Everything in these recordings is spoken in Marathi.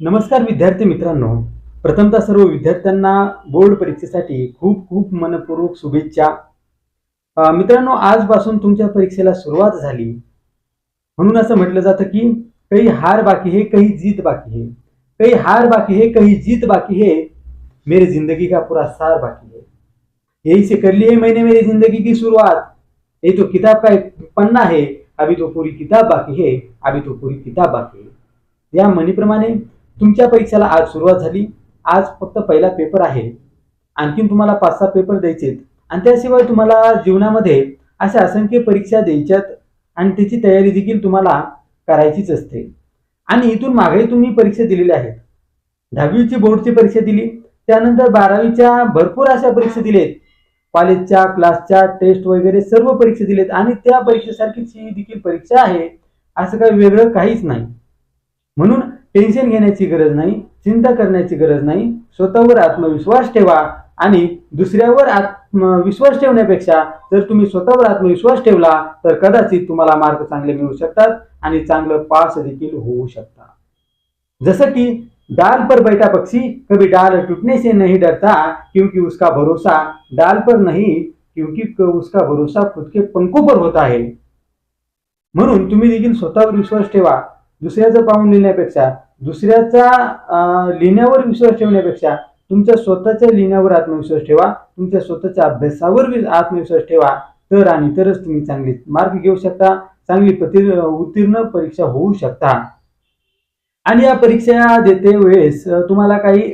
नमस्कार विद्यार्थी मित्रांनो. प्रथमतः सर्व विद्यार्थ्यांना बोर्ड परीक्षेसाठी खूप खूप मनपूर्वक शुभेच्छा. मित्रांनो आजपासून तुमच्या परीक्षेला सुरुवात झाली. म्हणून असं म्हटलं जातं की काही हार बाकी है काही जीत बाकी है काही हार बाकी है काही जीत बाकी है मेरे जिंदगी का पूरा सार बाकी है यही से कर लिए मैंने मेरी जिंदगी की शुरुआत. ये तो किताब का एक पन्ना है अभी तो पूरी किताब बाकी है अभी तो पूरी किताब बाकी है. या म्हणीप्रमाणे तुमच्या परीक्षेला आज सुरुवात झाली. आज फक्त पहिला पेपर आहे. आणखीन तुम्हाला पाच सहा पेपर द्यायचेत. आणि त्याशिवाय तुम्हाला जीवनामध्ये अशा असंख्य परीक्षा द्यायच्यात आणि त्याची तयारी देखील तुम्हाला करायचीच असते. आणि इथून मागे तुम्ही परीक्षा दिलेल्या आहेत. दहावीची बोर्डची परीक्षा दिली. त्यानंतर बारावीच्या भरपूर अशा परीक्षा दिलेत. कॉलेजच्या क्लासच्या टेस्ट वगैरे सर्व परीक्षा दिलेत. आणि त्या परीक्षेसारखीच ही देखील परीक्षा आहे. असं काही वेगळं काहीच नाही. म्हणून टेन्शन घेण्याची गरज नाही चिंता करण्याची गरज नाही. स्वतःवर आत्मविश्वास ठेवा आणि दुसऱ्यावर आत्मविश्वास ठेवण्यापेक्षा जर तुम्ही स्वतःवर आत्मविश्वास ठेवला तर कदाचित तुम्हाला मार्क चांगले मिळू शकतात आणि चांगलं पास देखील होऊ शकता जसं की डाल पर बैठा पक्षी कभी डाल टूटने से नहीं डरता क्योंकि उसका भरोसा डाल पर नहीं क्योंकि उसका भरोसा खुद के पंखों पर होता है. म्हणून तुम्ही देखील स्वतःवर विश्वास ठेवा. दुसऱ्याचं पाहून लिहिण्यापेक्षा दुसऱ्याचा लिहिण्यावर विश्वास ठेवण्यापेक्षा तुमच्या स्वतःच्या लिहिण्यावर आत्मविश्वास ठेवा तुमच्या स्वतःच्या अभ्यासावर आत्मविश्वास ठेवा तर आणि तरच तुम्ही चांगले मार्क घेऊ शकता चांगली प्रति उत्तीर्ण परीक्षा होऊ शकता. आणि या परीक्षा देते वेळेस तुम्हाला काही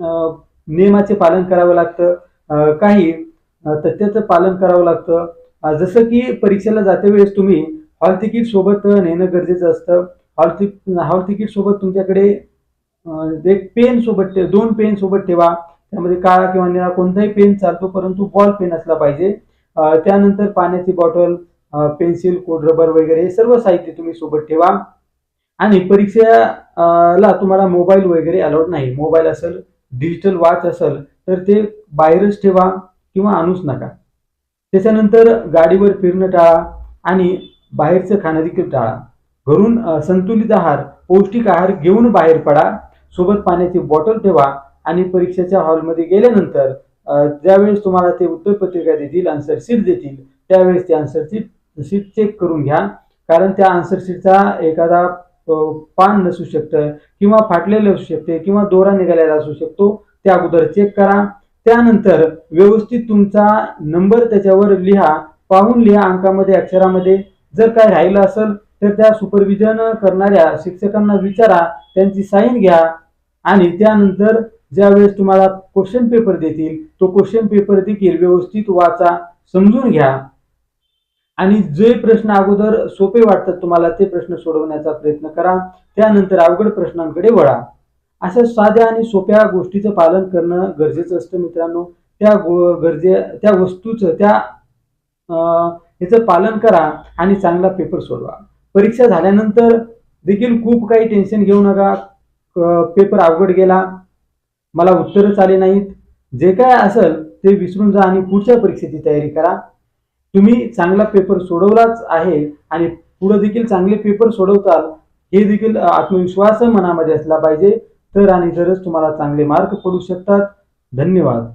अं, नियमाचे पालन करावं लागतं काही तथ्याचं पालन करावं लागतं. जसं की परीक्षेला जाते वेळेस तुम्ही हॉल तिकीट सोबत नेणं गरजेचं असतं. हॉल तिक हॉल तिकीट सोबत तुमच्याकडे एक पेन सोबत ठेव दोन पेन सोबत ठेवा. त्यामध्ये काळा किंवा निळा कोणताही पेन चालतो परंतु बॉल पेन असला पाहिजे. त्यानंतर पाण्याची बॉटल पेन्सिल कोड रबर वगैरे हे सर्व साहित्य तुम्ही सोबत ठेवा. आणि परीक्षेला तुम्हाला मोबाईल वगैरे अलाउड नाही. मोबाईल असेल डिजिटल वॉच असेल तर ते बाहेरच ठेवा किंवा आणूच नका. त्याच्यानंतर गाडीवर फिरणं टाळा आणि बाहेरचं खाणं देखील टाळा. घरून संतुलित आहार पौष्टिक आहार घेऊन बाहेर पडा. सोबत पाण्याची बॉटल ठेवा आणि परीक्षेच्या हॉलमध्ये गेल्यानंतर ज्यावेळेस तुम्हाला ते उत्तरपत्रिका देतील आन्सर शीट देतील त्यावेळेस ते आन्सर शीट शीट चेक करून घ्या. कारण त्या आन्सर शीटचा एखादा पान नसू शकतं किंवा फाटलेलं असू शकते किंवा दोरा निघालेला असू शकतो त्या अगोदर चेक करा. त्यानंतर व्यवस्थित तुमचा नंबर त्याच्यावर लिहा. पाहून लिहा अंकामध्ये अक्षरामध्ये. जर काय राहिलं असेल तर त्या सुपरविजन करणाऱ्या शिक्षकांना विचारा त्यांची साईन घ्या आणि त्यानंतर ज्यावेळेस तुम्हाला क्वेश्चन पेपर देतील तो क्वेश्चन पेपर देखील व्यवस्थित वाचा समजून घ्या. आणि जे प्रश्न अगोदर सोपे वाटतात तुम्हाला ते प्रश्न सोडवण्याचा प्रयत्न करा. त्यानंतर अवघड प्रश्नांकडे वळा. अशा साध्या आणि सोप्या गोष्टीचं पालन करणं गरजेचं असतं मित्रांनो. त्या गो गरजे त्या वस्तूचं त्या अं, ह्याचं पालन करा आणि चांगला पेपर सोडवा. परीक्षा झाल्यानंतर देखील खूप काही टेन्शन घेऊ नका. पेपर अवघड गेला. मला उत्तरच आले नाहीत. जे काय असेल ते विसरून जा आणि पुढच्या परीक्षेची तयारी करा. तुम्ही चांगला पेपर सोडवलाच आहे आणि पुढे देखील चांगले पेपर सोडवताल हे देखील आत्मविश्वास मनामध्ये असला पाहिजे. तर आणि तरच तुम्हाला चांगले मार्क पडू शकतात. धन्यवाद.